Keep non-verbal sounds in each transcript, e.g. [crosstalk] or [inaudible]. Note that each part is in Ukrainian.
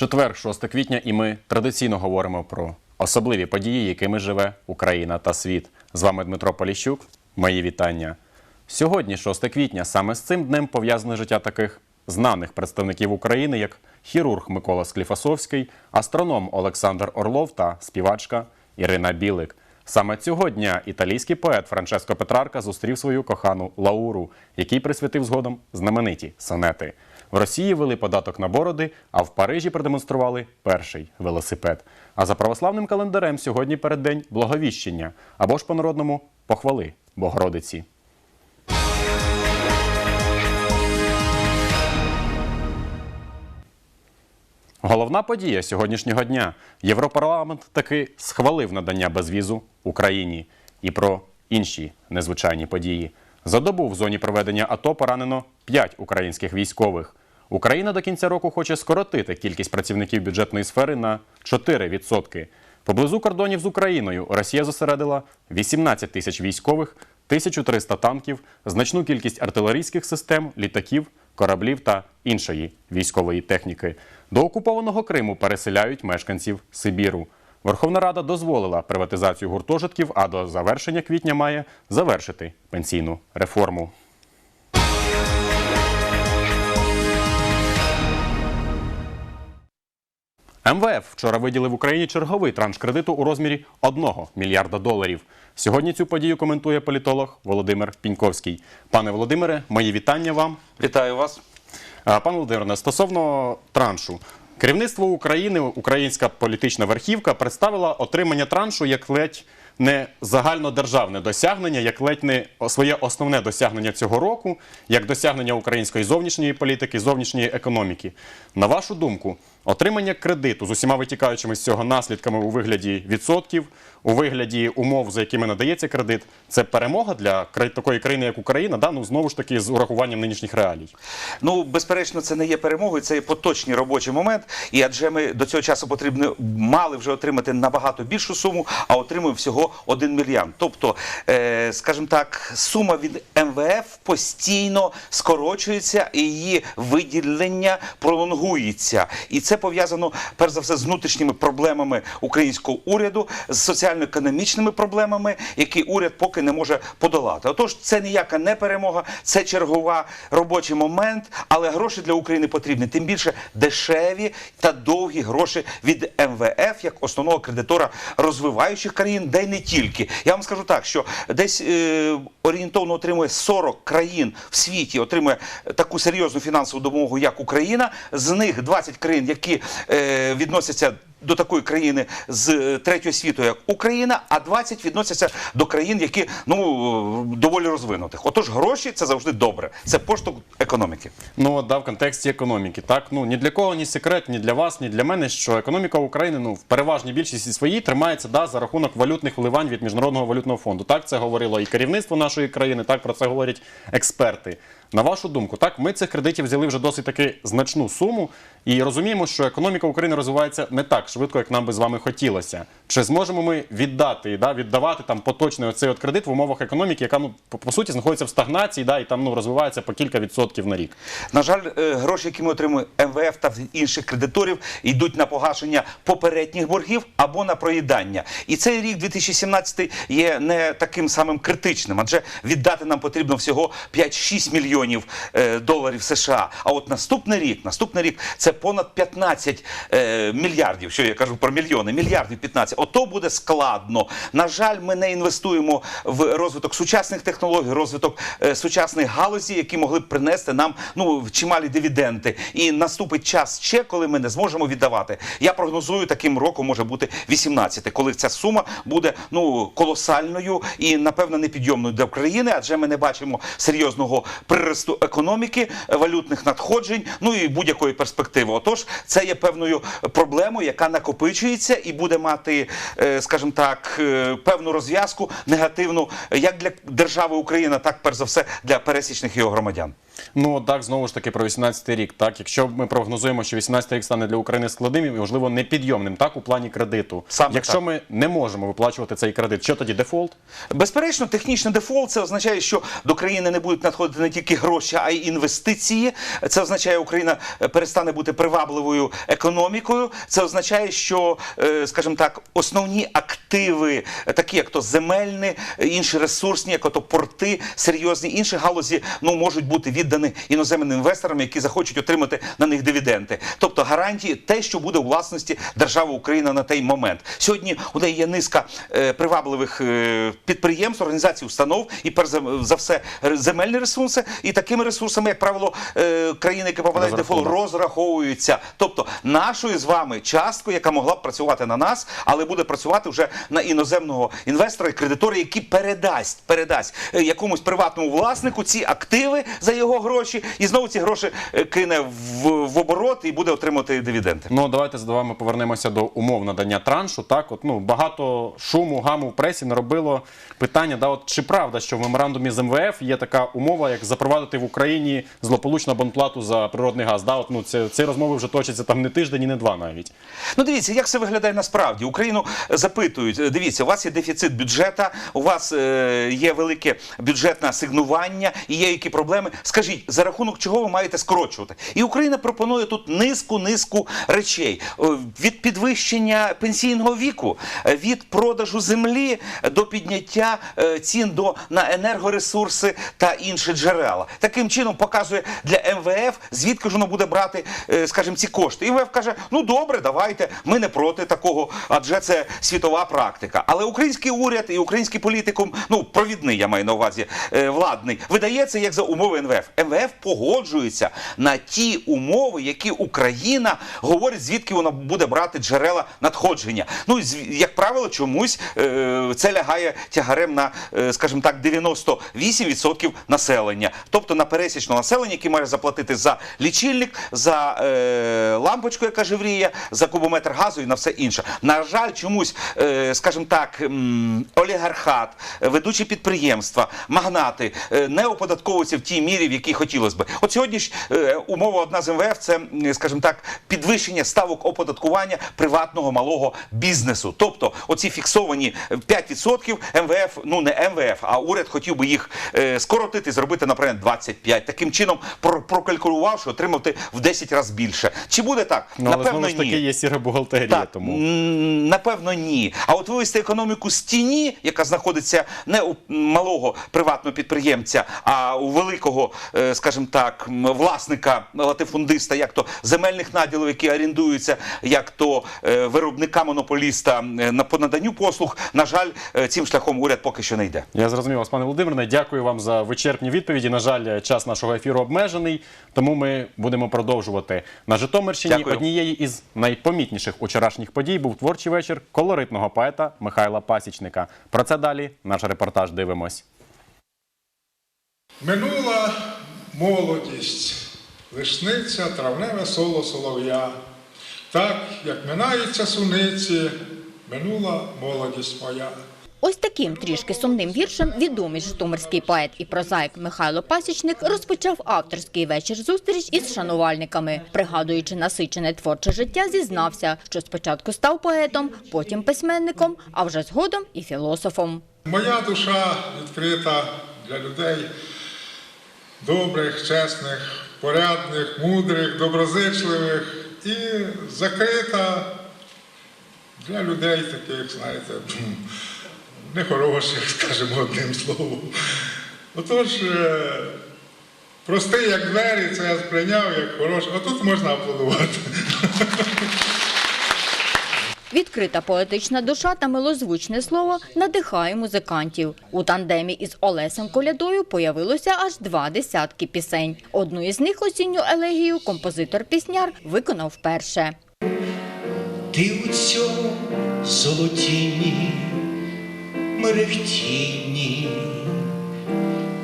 Четвер, 6 квітня, і ми традиційно говоримо про особливі події, якими живе Україна та світ. З вами Дмитро Поліщук. Мої вітання. Сьогодні, 6 квітня, саме з цим днем пов'язане життя таких знаних представників України, як хірург Микола Скліфасовський, астроном Олександр Орлов та співачка Ірина Білик. Саме цього дня італійський поет Франческо Петрарка зустрів свою кохану Лауру, який присвятив згодом знамениті сонети. В Росії ввели податок на бороди, а в Парижі продемонстрували перший велосипед. А за православним календарем сьогодні переддень Благовіщення або ж по-народному похвали Богородиці. Головна подія сьогоднішнього дня. Європарламент таки схвалив надання безвізу Україні і про інші незвичайні події. За добу в зоні проведення АТО поранено 5 українських військових. Україна до кінця року хоче скоротити кількість працівників бюджетної сфери на 4%. Поблизу кордонів з Україною Росія зосередила 18 тисяч військових, 1300 танків, значну кількість артилерійських систем, літаків, кораблів та іншої військової техніки. До окупованого Криму переселяють мешканців Сибіру. Верховна Рада дозволила приватизацію гуртожитків, а до завершення квітня має завершити пенсійну реформу. МВФ вчора виділив Україні черговий транш кредиту у розмірі 1 мільярда доларів. Сьогодні цю подію коментує політолог Володимир Піньковський. Пане Володимире, мої вітання вам. Вітаю вас. Пане Володимире, стосовно траншу. Керівництво України, українська політична верхівка представила отримання траншу як ледь не загальнодержавне досягнення, як ледь не своє основне досягнення цього року, як досягнення української зовнішньої політики, зовнішньої економіки. На вашу думку, отримання кредиту з усіма витікаючими з цього наслідками у вигляді відсотків, у вигляді умов, за якими надається кредит, це перемога для такої країни, як Україна, да? ну, знову ж таки з урахуванням нинішніх реалій. Ну, безперечно, це не є перемогою, це є поточний робочий момент. І адже ми до цього часу потрібно мали вже отримати набагато більшу суму, а отримуємо всього 1 мільярд. Тобто, е, скажімо так, сума від МВФ постійно скорочується і її виділення пролонгується. І це пов'язано перш за все з внутрішніми проблемами українського уряду, з соціально-економічними проблемами, які уряд поки не може подолати. Отож, це ніяка не перемога, це чергова робочий момент, але гроші для України потрібні. Тим більше дешеві та довгі гроші від МВФ як основного кредитора розвиваючих країн, де й не тільки. Я вам скажу так, що десь е, орієнтовно отримує 40 країн в світі, отримує таку серйозну фінансову допомогу, як Україна. З них 20 країн, які е, відносяться до такої країни з е, третього світу, як Україна, а 20 відносяться до країн, які ну доволі розвинутих. Отож, гроші це завжди добре. Це поштовх економіки. Ну, да, в контексті економіки. Так, ну ні для кого ні секрет, ні для вас, ні для мене, що економіка України ну в переважній більшості своїй тримається да, за рахунок валютних вливань від міжнародного валютного фонду. Так це говорило і керівництво нашої країни, так про це говорять експерти. На вашу думку, так ми цих кредитів взяли вже досить таки значну суму, і розуміємо, що економіка України розвивається не так швидко, як нам би з вами хотілося. Чи зможемо ми віддати да, віддавати там поточний оцей от кредит в умовах економіки, яка ну по, по суті знаходиться в стагнації, да, і там ну розвивається по кілька відсотків на рік? На жаль, е, гроші, які ми отримуємо МВФ та інших кредиторів, йдуть на погашення попередніх боргів або на проїдання. І цей рік 2017 є не таким самим критичним, адже віддати нам потрібно всього 5-6 мільйонів е, доларів США. А от наступний рік, наступний рік це понад 15 е, мільярдів. Що я кажу про мільйони, мільярдів 15. Ото буде складно. На жаль, ми не інвестуємо в розвиток сучасних технологій, розвиток е, сучасних галузі, які могли б принести нам ну чималі дивіденди. І наступить час ще, коли ми не зможемо віддавати. Я прогнозую, таким роком може бути 18, коли ця сума буде ну колосальною і напевно непідйомною для України, адже ми не бачимо серйозного приросту економіки, валютних надходжень, ну і будь-якої перспективи. Отож, це є певною проблемою, яка накопичується і буде мати, е, скажімо так, е, певну розв'язку негативну як для держави Україна, так перш за все для пересічних його громадян. Ну так, знову ж таки про 18-й рік. Так, якщо ми прогнозуємо, що 18-й рік стане для України складним і можливо непідйомним, так у плані кредиту. Саме якщо так. ми не можемо виплачувати цей кредит, що тоді дефолт? Безперечно, технічний дефолт це означає, що до країни не будуть надходити не тільки гроші, а й інвестиції. Це означає, Україна е, перестане бути привабливою економікою. Це означає, що, е, скажімо так, основні активи, е, такі як то земельні, інші ресурсні, як то порти, серйозні інші галузі, ну можуть бути віддані іноземним інвесторам, які захочуть отримати на них дивіденди. Тобто гарантії те, що буде у власності держави Україна на той момент. Сьогодні у неї є низка е, привабливих е, підприємств, організацій, установ і перш за, все земельні ресурси. І такими ресурсами, як правило, е, країни, які попадають в дефолт, розраховуються. Тобто нашою з вами часткою, яка могла б працювати на нас, але буде працювати вже на іноземного інвестора і кредитора, який передасть, передасть е, якомусь приватному власнику ці активи за його гроші, і знову ці гроші е, кине в, в оборот і буде отримувати дивіденди. Ну давайте з вами повернемося до умов надання траншу. Так, от ну багато шуму, гаму в пресі наробило питання. Да, от чи правда, що в меморандумі з МВФ є така умова, як запровадити в Україні злополучну абонплату за природний газ? Да, от ну це ці розмови вже точаться там не тиждень і не два навіть. Ну, дивіться, як це виглядає насправді. Україну запитують: е, дивіться, у вас є дефіцит бюджета, у вас е, є велике бюджетне асигнування, і є які проблеми. Скажіть, за рахунок чого ви маєте скорочувати? І Україна пропонує тут низку низку речей Е, від підвищення пенсійного віку, е, від продажу землі до підняття е, цін до на енергоресурси та інші джерела. Таким чином показує для МВФ, звідки ж воно буде брати, скажімо, ці кошти. І МВФ каже: ну добре, давайте, ми не проти такого, адже це світова практика. Але український уряд і український політикум, ну провідний, я маю на увазі, владний, видається як за умови МВФ. МВФ погоджується на ті умови, які Україна говорить, звідки вона буде брати джерела надходження. Ну як правило, чомусь е, це лягає тягарем на, е, скажімо так, 98% населення, тобто на пересічне населення, яке має заплатити за лічильник, за е, лампочку, яка живріє, за кубометр газу і на все інше. На жаль, чомусь, е, скажімо так, олігархат, ведучі підприємства, магнати не оподатковуються в тій мірі, в якій хотілося би. От сьогодні ж е, умова одна з МВФ це, м, скажімо так, підвищення ставок оподаткування приватного малого бізнесу. Тобто, оці фіксовані 5% МВФ, ну не МВФ, а уряд хотів би їх е, скоротити, зробити, наприклад, 25. Таким чином про- прокалькулювавши, отримати в 10 разів більше. Чи буде так? Ну, але Напевно, знову ж таки ні. є сіра бухгалтерія. Так, Тому напевно, ні. А от вивести економіку з тіні, яка знаходиться не у малого приватного підприємця, а у великого, е, скажімо так, власника латифундиста, як то земельних наділів, які орендуються, як то е, виробника монополіста е, на по наданню послуг. На жаль, е, цим шляхом уряд поки що не йде. Я зрозумів вас, пане Володимире. Дякую вам за вичерпні відповіді. На жаль, час нашого ефіру обмежений, тому ми будемо продовжувати. На Житомирщині Дякую. однією із найпомітніших вчорашніх подій був творчий вечір колоритного поета Михайла Пасічника. Про це далі наш репортаж дивимось. Минула молодість, лишниця, травневе соло солов'я. Так, як минаються суниці, минула молодість моя. Ось таким трішки сумним віршем відомий житомирський поет і прозаїк Михайло Пасічник розпочав авторський вечір зустріч із шанувальниками. Пригадуючи насичене творче життя, зізнався, що спочатку став поетом, потім письменником, а вже згодом і філософом. Моя душа відкрита для людей добрих, чесних, порядних, мудрих, доброзичливих і закрита для людей таких, знаєте, [laughs] нехороших, скажімо одним словом. Отож, е, простий як двері, це я сприйняв як хороший, а тут можна аплодувати. [laughs] Відкрита поетична душа та милозвучне слово надихає музикантів. У тандемі із Олесем Колядою появилося аж два десятки пісень. Одну із них осінню елегію композитор-пісняр виконав вперше. Ти у цьому золотінні, мерехтінні,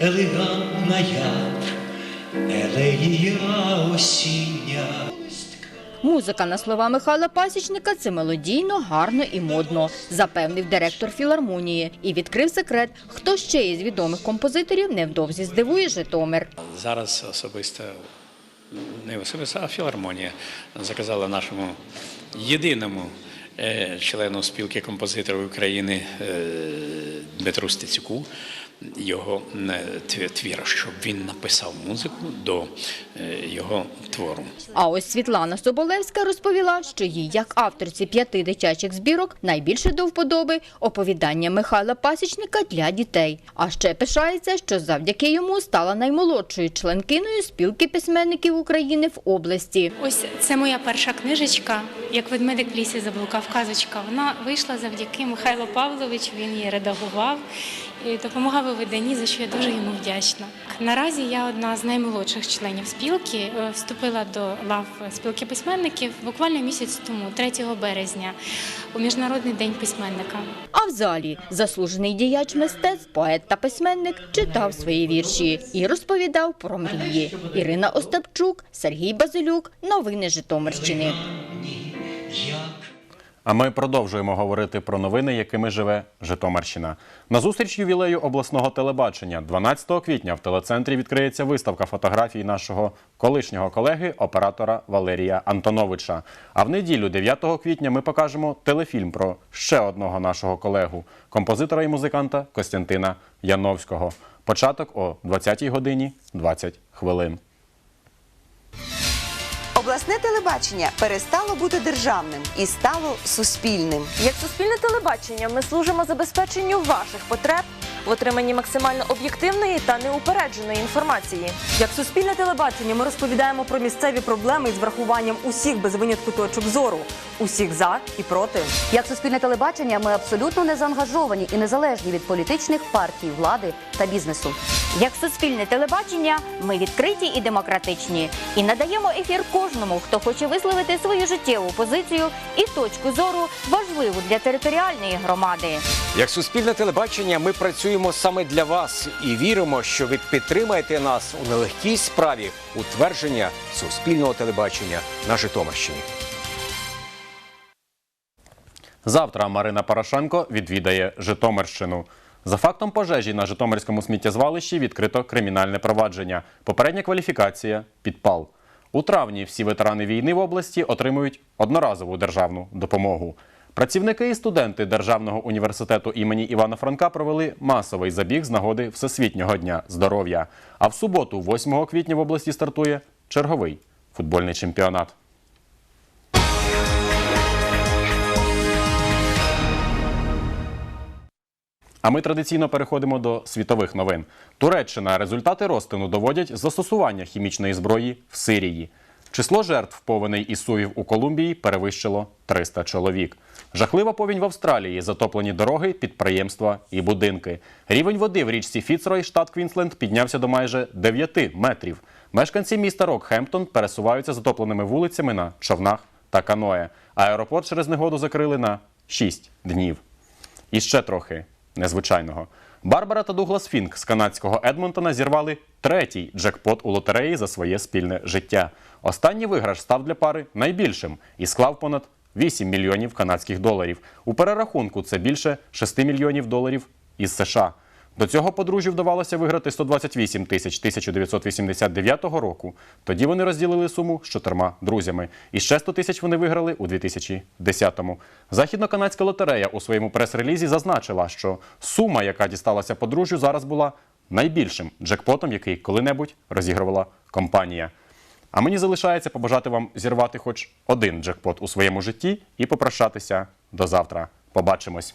елегантна як елегія осіння. Музика, на слова Михайла Пасічника, це мелодійно, гарно і модно, запевнив директор філармонії і відкрив секрет, хто ще із відомих композиторів невдовзі здивує Житомир. Зараз особисто не особисто, а філармонія заказала нашому єдиному е, члену спілки композиторів України е, Дмитру Стецюку його е, тві- твір, щоб він написав музику до е, його твору. А ось Світлана Соболевська розповіла, що їй, як авторці п'яти дитячих збірок, найбільше до вподоби оповідання Михайла Пасічника для дітей. А ще пишається, що завдяки йому стала наймолодшою членкиною спілки письменників України в області. Ось це моя перша книжечка, як ведмедик в лісі заблукав казочка. Вона вийшла завдяки Михайлу Павловичу. Він її редагував і допомагав у виданні, за що я дуже йому вдячна. Наразі я одна з наймолодших членів спілки. Е, Вступила до лав спілки письменників буквально місяць тому, 3 березня, у міжнародний день письменника. А в залі заслужений діяч мистецтв, поет та письменник читав свої вірші і розповідав про мрії. Ірина Остапчук, Сергій Базилюк. Новини Житомирщини. А ми продовжуємо говорити про новини, якими живе Житомирщина. На зустріч ювілею обласного телебачення 12 квітня в телецентрі відкриється виставка фотографій нашого колишнього колеги, оператора Валерія Антоновича. А в неділю, 9 квітня, ми покажемо телефільм про ще одного нашого колегу, композитора і музиканта Костянтина Яновського. Початок о 20 годині 20 хвилин. Обласне телебачення перестало бути державним і стало суспільним. Як суспільне телебачення, ми служимо забезпеченню ваших потреб в отриманні максимально об'єктивної та неупередженої інформації. Як суспільне телебачення, ми розповідаємо про місцеві проблеми із врахуванням усіх без винятку точок зору, усіх за і проти. Як суспільне телебачення, ми абсолютно не заангажовані і незалежні від політичних партій, влади та бізнесу. Як суспільне телебачення, ми відкриті і демократичні і надаємо ефір кожному, хто хоче висловити свою життєву позицію і точку зору важливу для територіальної громади. Як суспільне телебачення, ми працюємо саме для вас і віримо, що ви підтримаєте нас у нелегкій справі утвердження суспільного телебачення на Житомирщині. Завтра Марина Порошенко відвідає Житомирщину. За фактом пожежі на Житомирському сміттєзвалищі відкрито кримінальне провадження. Попередня кваліфікація підпал. У травні всі ветерани війни в області отримують одноразову державну допомогу. Працівники і студенти Державного університету імені Івана Франка провели масовий забіг з нагоди Всесвітнього дня здоров'я. А в суботу, 8 квітня, в області стартує черговий футбольний чемпіонат. А ми традиційно переходимо до світових новин. Туреччина результати розтину доводять застосування хімічної зброї в Сирії. Число жертв повеней і сувів у Колумбії перевищило 300 чоловік. Жахлива повінь в Австралії, затоплені дороги, підприємства і будинки. Рівень води в річці Фіцрой, штат Квінсленд, піднявся до майже 9 метрів. Мешканці міста Рокхемптон пересуваються затопленими вулицями на човнах та каное. Аеропорт через негоду закрили на 6 днів. І ще трохи незвичайного. Барбара та Дуглас Фінк з канадського Едмонтона зірвали третій джекпот у лотереї за своє спільне життя. Останній виграш став для пари найбільшим і склав понад 8 мільйонів канадських доларів. У перерахунку це більше 6 мільйонів доларів із США. До цього подружжю вдавалося виграти 128 тисяч 1989 року. Тоді вони розділили суму з чотирма друзями. І ще 100 тисяч вони виграли у 2010-му. Західноканадська лотерея у своєму прес-релізі зазначила, що сума, яка дісталася подружжю, зараз була найбільшим джекпотом, який коли-небудь розігрувала компанія. А мені залишається побажати вам зірвати хоч один джекпот у своєму житті і попрощатися до завтра. Побачимось.